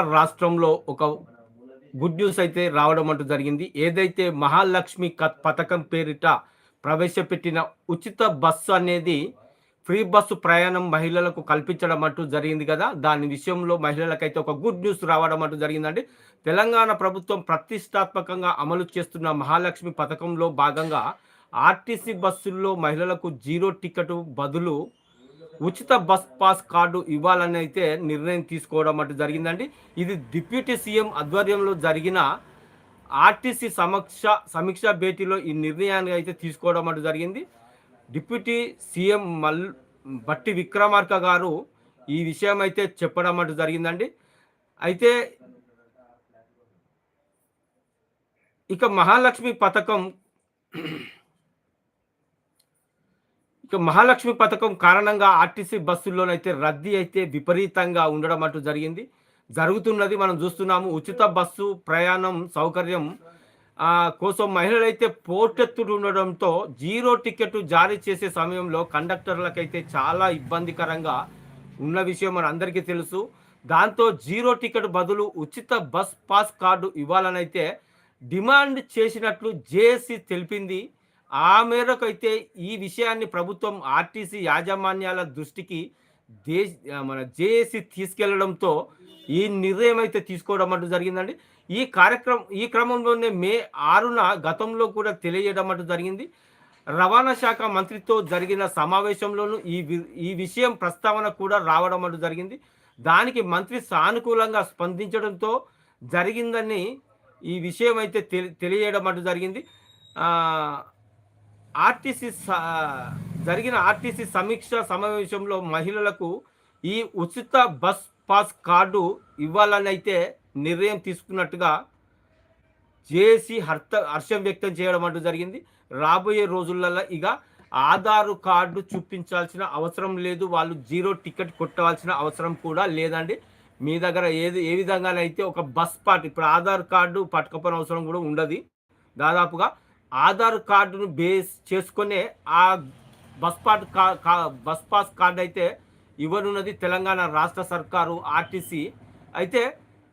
రాష్ట్రంలో ఒక good news అయితే రావడం అంటూ జరిగింది. ఏదైతే మహాలక్ష్మి పథకం పేరిట ప్రవేశపెట్టిన ఉచిత బస్సు అనేది ఫ్రీ బస్సు ప్రయాణం మహిళలకు కల్పించడం అంటూ జరిగింది కదా. దాని విషయంలో మహిళలకైతే ఒక గుడ్ న్యూస్ రావడం అంటూ జరిగిందండి. తెలంగాణ ప్రభుత్వం ప్రతిష్టాత్మకంగా అమలు చేస్తున్న మహాలక్ష్మి పథకంలో భాగంగా ఆర్టీసీ బస్సుల్లో మహిళలకు జీరో టికెట్ బదులు ఉచిత బస్ పాస్ కార్డు ఇవ్వాలని అయితే నిర్ణయం తీసుకోవడం అంటూ జరిగిందండి. ఇది డిప్యూటీ సీఎం ఆధ్వర్యంలో జరిగిన ఆర్టీసీ సమక్ష సమీక్ష భేటీలో ఈ నిర్ణయాన్ని అయితే తీసుకోవడం అంటూ జరిగింది. డిప్యూటీ సీఎం మల్ బట్టి విక్రమార్క గారు ఈ విషయం అయితే చెప్పడం అంటూ జరిగిందండి. అయితే ఇక మహాలక్ష్మి పథకం ఇక మహాలక్ష్మి పథకం కారణంగా ఆర్టీసీ బస్సుల్లోనైతే రద్దీ అయితే విపరీతంగా ఉండడం అంటూ జరిగింది. జరుగుతున్నది మనం చూస్తున్నాము. ఉచిత బస్సు ప్రయాణం సౌకర్యం కోసం మహిళలైతే పోటెత్తుడు ఉండడంతో జీరో టికెట్ జారీ చేసే సమయంలో కండక్టర్లకైతే చాలా ఇబ్బందికరంగా ఉన్న విషయం మన అందరికీ తెలుసు. దాంతో జీరో టికెట్ బదులు ఉచిత బస్ పాస్ కార్డు ఇవ్వాలనైతే డిమాండ్ చేసినట్లు జేఏసీ తెలిపింది. ఆ మేరకు అయితే ఈ విషయాన్ని ప్రభుత్వం ఆర్టీసీ యాజమాన్యాల దృష్టికి దేశ మన జేఏసీ తీసుకెళ్ళడంతో ఈ నిర్ణయం అయితే తీసుకోవడం అంటూ జరిగిందండి. ఈ కార్యక్రమం ఈ క్రమంలోనే మే ఆరున గతంలో కూడా తెలియజేయడం అంటూ జరిగింది. రవాణా శాఖ మంత్రితో జరిగిన సమావేశంలోనూ ఈ వి- ఈ విషయం ప్రస్తావన కూడా రావడం అంటూ జరిగింది. దానికి మంత్రి సానుకూలంగా స్పందించడంతో జరిగిందని ఈ విషయం అయితే తెలి తెలియజేయడం అంటూ జరిగింది. ఆ, ఆర్టీసీ స- జరిగిన ఆర్టీసీ సమీక్ష సమావేశంలో మహిళలకు ఈ ఉచిత బస్ పాస్ కార్డు ఇవ్వాలని అయితే నిర్ణయం తీసుకున్నట్టుగా జేఏసీ హర్త హర్షం వ్యక్తం చేయడం అంటూ జరిగింది. రాబోయే రోజులలో ఇక ఆధారు కార్డు చూపించాల్సిన అవసరం లేదు. వాళ్ళు జీరో టికెట్ కొట్టవలసిన అవసరం కూడా లేదండి. మీ దగ్గర ఏది ఏ విధంగానైతే ఒక బస్ పార్ట్ ఇప్పుడు ఆధార్ కార్డు పట్టుకపోయిన అవసరం కూడా ఉండదు. దాదాపుగా ఆధార్ కార్డును బేస్ చేసుకునే ఆ బస్ పాట్ కా బస్ పాస్ కార్డు అయితే ఇవ్వనున్నది తెలంగాణ రాష్ట్ర సర్కారు ఆర్టీసీ. అయితే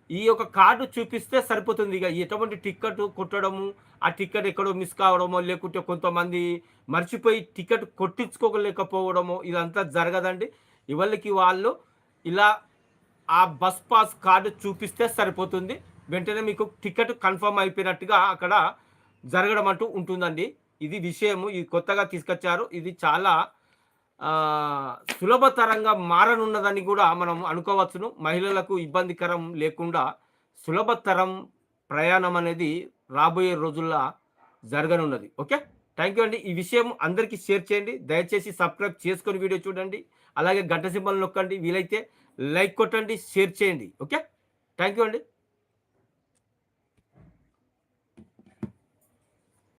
ఈ యొక్క కార్డు చూపిస్తే సరిపోతుంది. ఇక ఎటువంటి టికెట్ కొట్టడము ఆ టికెట్ ఎక్కడో మిస్ కావడమో లేకుంటే కొంతమంది మర్చిపోయి టికెట్ కొట్టించుకోలేకపోవడమో ఇదంతా జరగదండి. ఇవాళకి వాళ్ళు ఇలా ఆ బస్ పాస్ కార్డు చూపిస్తే సరిపోతుంది. వెంటనే మీకు టికెట్ కన్ఫర్మ్ అయిపోయినట్టుగా అక్కడ జరగడం అంటూ ఉంటుందండి. ఇది విషయము ఇది కొత్తగా తీసుకొచ్చారు. ఇది చాలా సులభతరంగా మారనున్నదని కూడా మనం అనుకోవచ్చును. మహిళలకు ఇబ్బందికరం లేకుండా సులభతరం ప్రయాణం అనేది రాబోయే రోజుల్లో జరగనున్నది. ఓకే? థ్యాంక్ యూ అండి. ఈ విషయం అందరికీ షేర్ చేయండి. దయచేసి సబ్స్క్రైబ్ చేసుకొని వీడియో చూడండి. అలాగే గంట సింబల్ నొక్కండి. వీలైతే లైక్ కొట్టండి షేర్ చేయండి. ఓకే? థ్యాంక్ యూ అండి.